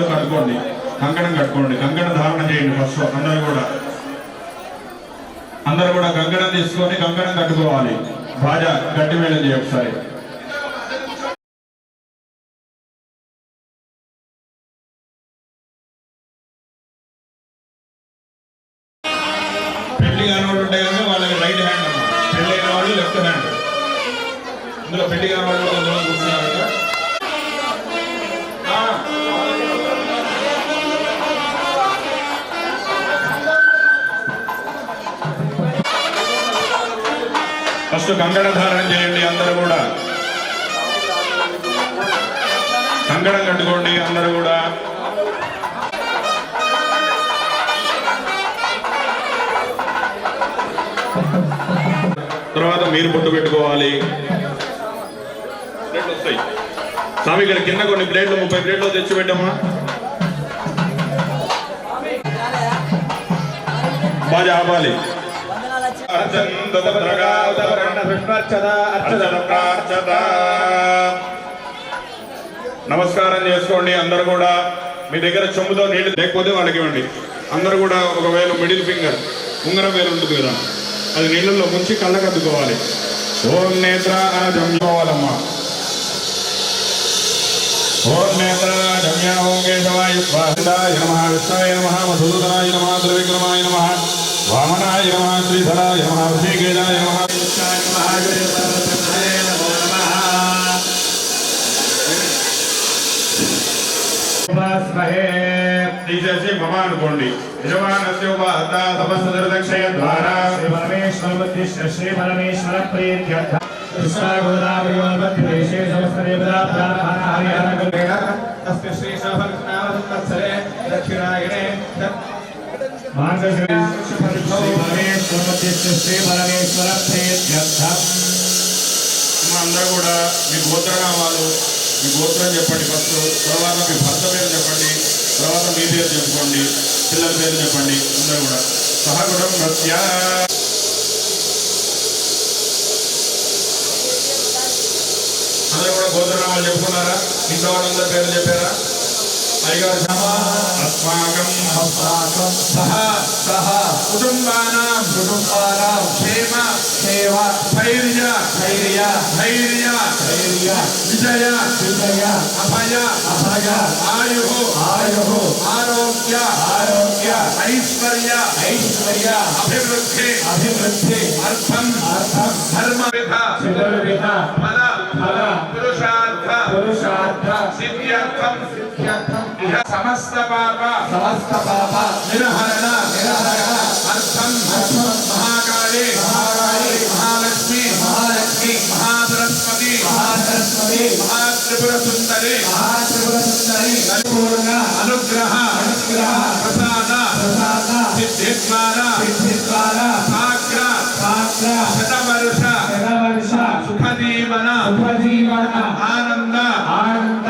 కళ్ళు కట్టుకోండి కంకణం కట్టుకోండి కంకణ ధారణ చేయండి ఫస్ట్ అందరూ కూడా. అందరు కూడా కంకణం తీసుకొని కంకణం కట్టుకోవాలి. బాజా గట్టి మేళం చేయ ఒకసారి. ఫస్ట్ కంకణ ధారణ చేయండి అందరూ కూడా. కంకణం కట్టుకోండి అందరూ కూడా. తర్వాత మీరు బొట్టు పెట్టుకోవాలి. ప్లేట్లు వస్తాయి. స్వామి ఇక్కడ కింద కొన్ని ప్లేట్లు ముప్పై ప్లేట్లు తెచ్చి పెట్టమ్మా. బాగా ఆపాలి. నమస్కారం చేసుకోండి అందరు కూడా. మీ దగ్గర చెమ్ముతో నీళ్ళు లేకపోతే వాళ్ళకి ఇవ్వండి. అందరూ కూడా ఒకవేళ మిడిల్ ఫింగర్ ఉంగరం వేలు ఉంటుంది కదా అది నీళ్ళల్లో ముంచి కళ్ళకు అద్దుకోవాలి. ఓం నేత్ర జమ్యోవాలమ్మా ఓం నేత్ర జమ్య ఓం కేశవాయ స్వాహిదాయ నమ విష్ణవే నమ మధుసూదనాయ నమ త్రివిక్రమాయ నమ. वामनाय नमः श्रीधराय नमः ऋषिकेदाय नमः ೀಜಿ ಭವಾನ್ ಕೊಂಡಿ ಯಜಮಾನ್ ಅಸ್ಯೋಪಾತ ತಪಸ್ಸದರ ದಕ್ಷಯ ದ್ವಾರ ಶ್ರೀ ಪರಮೇಶ್ವರ ಬುದ್ಧಿಶ್ರ ಶ್ರೀ ಪರಮೇಶ್ವರ ಪ್ರೀತ್ಯರ್ಥ ಕೃಷ್ಣಾ ಗೋದಾವರಿ ವಲ್ಪತ್ತಿ ದೇಶೇ ಸಮಸ್ತ ದೇವತಾ ಪ್ರಾರ್ಥಾನ ಹರಿಹರ ಗಂಗೇಣ ತಸ್ಯ ಶ್ರೀ ಶೋಭಕೃಷ್ಣಾವತತ್ಸರೆ ದಕ್ಷಿಣಾಯಣೆ ತತ್ అందరూ కూడా మీ గోత్రనామాలు మీ గోత్రం చెప్పండి ఫస్ట్ తర్వాత మీ భర్త పేరు చెప్పండి తర్వాత మీ పేరు చెప్పుకోండి పిల్లల పేరు చెప్పండి అందరూ కూడా. సహగుణం నృత్య అందరూ కూడా గోత్రనామాలు చెప్పుకున్నారా? ఇంట్లో వాళ్ళందరి పేరు చెప్పారా? त्रयोधम अस्माकम् अस्माकं सह सह कुटुम्बानां कुटुम्बानां क्षेम क्षेम धैर्य धैर्य धैर्य धैर्य विजय विजय अभय अभय आयुः आयुः आरोग्य आरोग्य ऐश्वर्य ऐश्वर्य अभिवृद्धि अभिवृद्धि अर्थम् अर्थम् धर्मविध फल फल पुरुषार्थ पुरुषार्थ सिद्ध्यर्थम् సమస్త పాప. సమస్త పాప. నిరహరణ. నిరహరణ. అర్థం. అర్థం. మహాకాళి. మహాకాళి. మహాలక్ష్మి. మహాలక్ష్మి. మహాసరస్వతి మహాసరస్వతి మహాత్రిపుర సుందరి మహాత్రిపుర సుందరి పరిపూర్ణ అనుగ్రహ. అనుగ్రహ. ప్రసాద. ప్రసాద. సిద్ధిద్వార. సిద్ధిద్వార. సాగ్ర. సాగ్ర. శతవర్ష. శతవర్ష. సుఖజీవన సుఖజీవన ఆనంద. ఆనంద.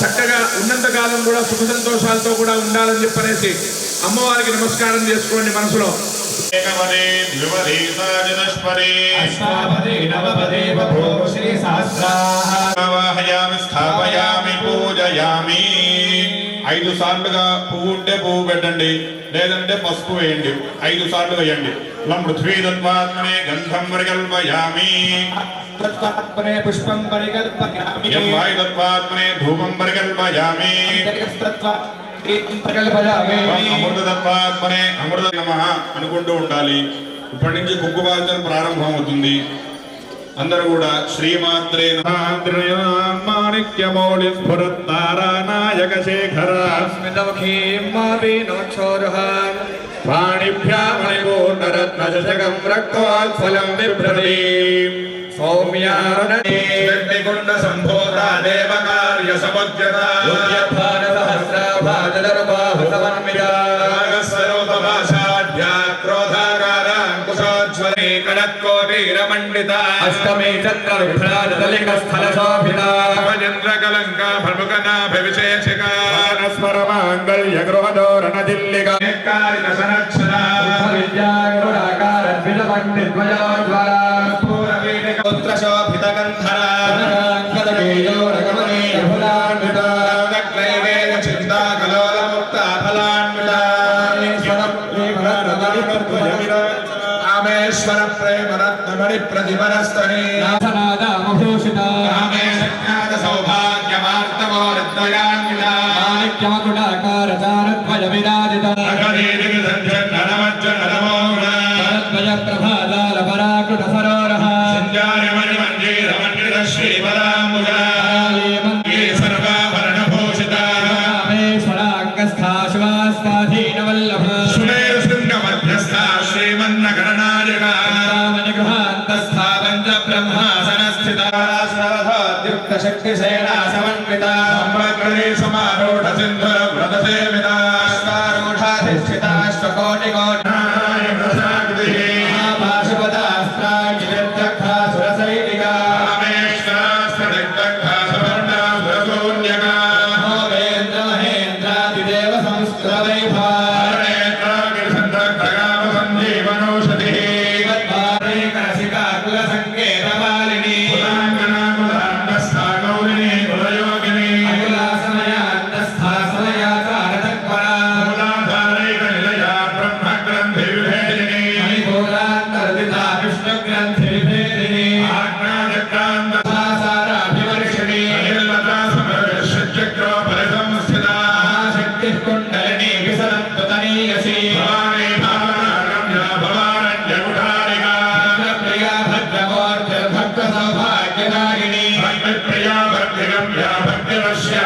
చక్కగా ఉన్నంతకాలం కూడా సుఖ సంతోషాలతో కూడా ఉండాలని చెప్పనేసి అమ్మవారికి నమస్కారం చేసుకోండి మనసులో. శ్రీ సహస్రాః. ఐదు సార్లుగా పువ్వు ఉంటే పువ్వు పెట్టండి లేదంటే పసుపు వేయండి. ఐదు సార్లు వేయండి. లం పృథ్వీ తత్వాత్మనే గంధం పరికల్పయామి తత్వాత్మనే పుష్పం పరికల్పయామి యం వాయు తత్వాత్మనే ధూపం పరికల్పయామి పరికల్పయామి అమృత తత్వాత్మనే అమృత నమ అనుకుంటూ ఉండాలి. ఇప్పటి నుంచి కుంకుమార్చన ప్రారంభం అవుతుంది అందరూ కూడా శ్రీమాత్రే మాణిక్యమౌళి స్ఫురత్తారాయక శేఖర పాణిభ్యామణిపూర్ణరత్నశకం రక్తోత్ఫలం బిభ్రతి సౌమ్యారణిగుణ సంభూత దేవకార్య సమగ్రత సహస్రాభాజదర్భా वीरमण्डिता अष्टमे चक्रविभ्राजतलिङ्गस्थलशोभिता भजन्द्रकलङ्का प्रमुखनाभिविशेषिका स्मरमाङ्गल्यगृहदोरणदिल्लिका विद्यागुराकारद्विजमण्डिद्वयोज्वला ഭക്തിപ്രിയാ ഭക്തിഗമ്യ ഭക്തിരശ്യാ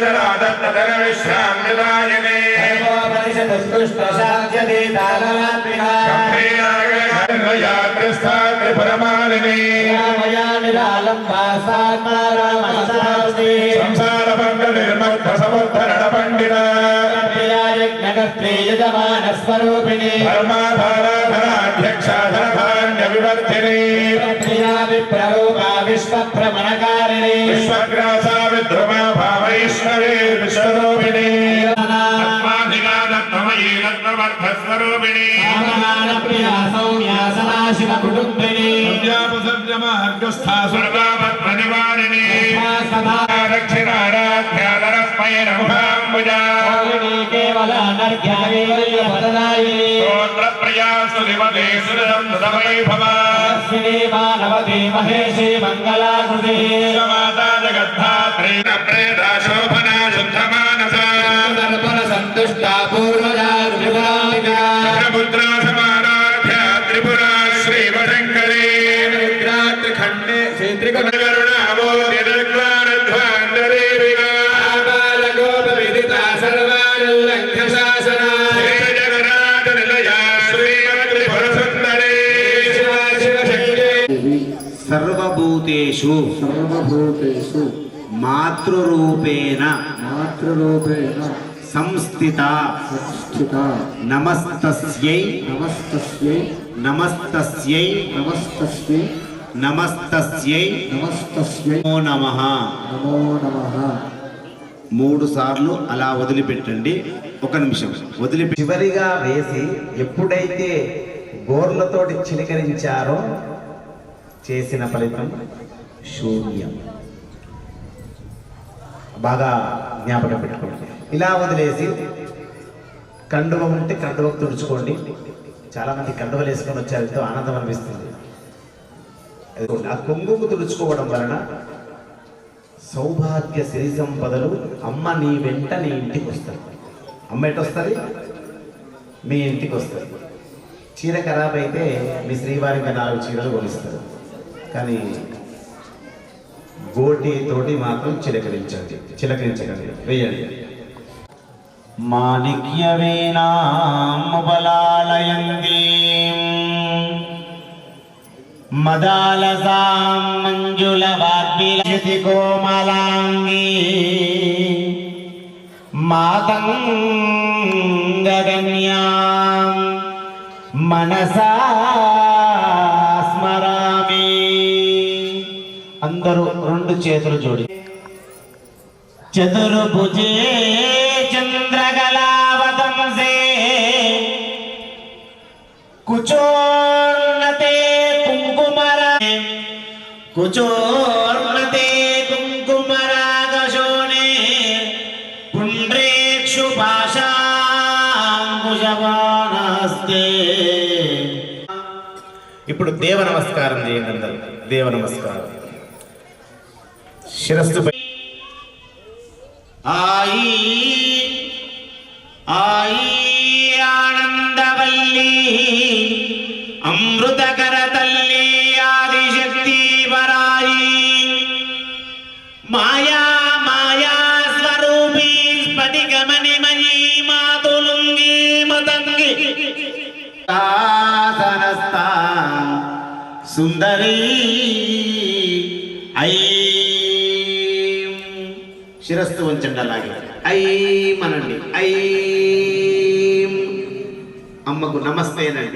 जलादत्तदरविश्राम्यदायिने परिषदस्तुष्टसाध्यते दालनात्मिका यात्रस्थात्रि परमालिने मया निरालम्बासात्मा रामस्तास्ते संसारपङ्गनिर्मग्धसमुद्धरण पण्डिता यजमानस्वरूपिणी धर्माधाराधनाध्यक्षाधनधान्यविवर्धिनी विप्ररूपा विश्वभ्रमणकारिणी विश्वग्रासा భావైష్ణవే విశ్వరూపిణి రత్మాధికారత్వమయీ రత్నవర్ధస్వరూపిణి ప్రియా సౌమ్యా సదాశివ కుటుంబిని మార్గస్థా స్వర్గాపత్మనివారిణి సదా దక్షిణారాధ్యాధరస్మయ నముఖాంబుజా కేవల నర్ఘ్యాయ పదదాయిని. స్తోత్రప్రయాసు దివతే సురదం సదవైభవ అశ్విని మానవతి మహేషి మంగళాకృతి. మాతా జగద్ధాత్రీ. ప్రేదా శోభనా శుద్ధమానసా. దర్పణ సంతుష్ట పూర్వజా త్రిపురాంబికా పుత్రా సమారాధ్య త్రిపురా శ్రీవశంకరీ. ఖండే సర్వభూతేషు. సర్వభూతేషు. మాతృరూపేణ. మాతృరూపేణ. సంస్థిత. సంస్థిత. నమస్తస్యై. నమస్తస్యై. నమస్తస్యై. నమస్తస్యై. నమస్తస్యై. నమస్తస్యై. నమో నమః. నమో నమః. మూడు సార్లు అలా వదిలిపెట్టండి. ఒక నిమిషం. వదిలిపెట్టి చివరిగా వేసి ఎప్పుడైతే గోర్లతోటి చిలకరించారో చేసిన ఫలితం శూన్యం. బాగా జ్ఞాపకం పెట్టుకోండి. ఇలా వదిలేసి కండువ ఉంటే కండువ తుడుచుకోండి. చాలామంది కండువలు వేసుకొని వచ్చారు ఎంతో ఆనందం అనిపిస్తుంది. ఆ కొంగుకు తుడుచుకోవడం వలన సౌభాగ్య సిరి సంపదలు అమ్మ నీ వెంట నీ ఇంటికి వస్తారు అమ్మ ఎటొస్తుంది మీ ఇంటికి వస్తారు చీర ఖరాబ్ అయితే మీ శ్రీవారికి నాలుగు చీరలు కొనిస్తారు. కానీ గోటి తోటి మాత్రం చిలకరించండి. చిలకరించకండి. వేయండి. మాణిక్య వీణాముపలాళయంతి మదాలసాం మంజుల వాగ్విలసి కోమలాంగీ. మాతంగగన్యాం. మనసా అందరూ రెండు చేతులు జోడి. చతుర్భుజే చంద్రగలావతంసే కుచోన్నతే కుంకుమర కుచోన్నతే కుంకుమరాగశోనే. పుండ్రేక్షు పాశాంకుశబాణాస్తే ఇప్పుడు దేవ నమస్కారం చేయండి అందరూ. దేవ నమస్కారం. ശിരസ് ആയി ആയി ആനന്ദവല്ലി അമൃതകരതല്ലി ആദിശക്തി വരായി. മായാ മായാ സ്വരൂപി സ്ഫടികമണിമയി മാതുലുങ്കി മതങ്കി. സുന്ദരി ഐ శిరస్సు వంచండి అలాగే ఐ మనండి ఐ అమ్మకు నమస్తే అనండి